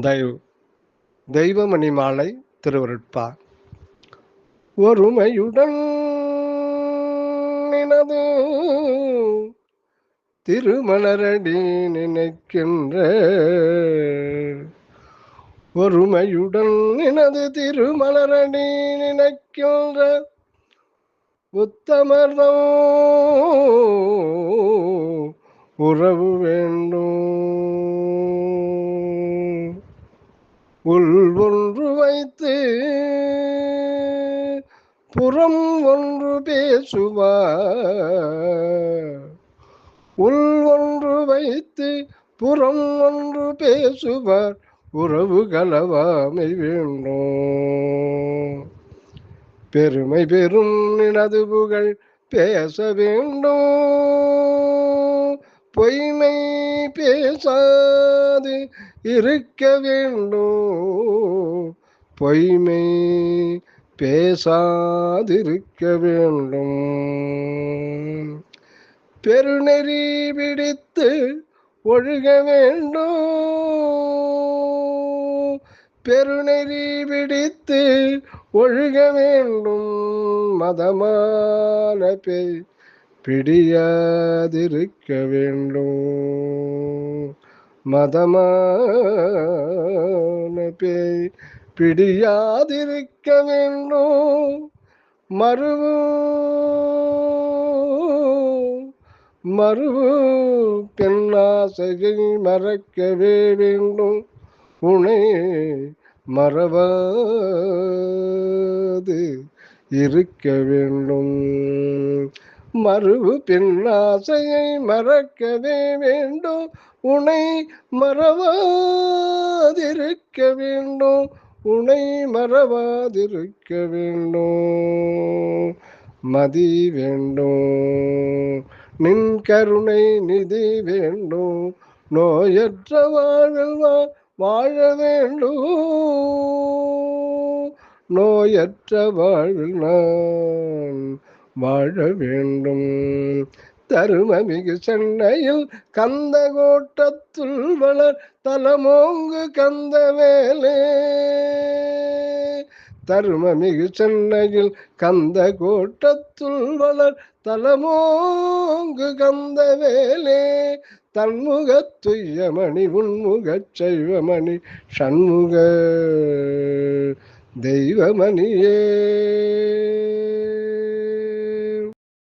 தயவு தெய்வமணி மாலை திருவருட்பா. ஒருமையுடன் நினது திருமலரடி நினைக்கின்ற. ஒருமையுடன் நினது திருமலரடி நினைக்கின்ற. உத்தமர்தம் உறவு வேண்டும். உள் ஒன்று வைத்து புறம் ஒன்று பேசுவார். உள் ஒன்று வைத்து புறம் ஒன்று பேசுவார். உறவு கலவாமை வேண்டும். பெருமை பெரும் நினது புகழ் பேச வேண்டும். பொய்மை பேசாது இருக்க வேண்டும். பொய்மை பேசாதிருக்க வேண்டும். பெருநெறி பிடித்து ஒழுக வேண்டும். பெருநெறி பிடித்து ஒழுக வேண்டும். மதமான பேய் பிடியாதிருக்க வேண்டும். மதமான பேய் பிடியாதிருக்க வேண்டும். மறுவு மறுவு பெண்ணாசையை மறக்கவே வேண்டும். உனை மறவாது இருக்க வேண்டும். மறுவு பெண்ணாசையை மறக்கவே வேண்டும். உனை மறவாதிருக்க வேண்டும். உனை மறவாதிருக்க வேண்டும். மதி வேண்டும். நின் கருணை நிதி வேண்டும். நோயற்ற வாழ்வில் வாழ வேண்டும். நோயற்ற வாழ்வில் நான் வாழ வேண்டும். தருமமிகு சென்னையில் கந்த கோட்டத்துள் வளர் தலமோங்கு கந்த வேலே தருமமிகு சென்னையில் கந்த கோட்டத்துள் வளர் தலமோங்கு கந்த வேலே தன்முக துய்யமணி உன்முகச் சைவமணி சண்முக தெய்வமணியே.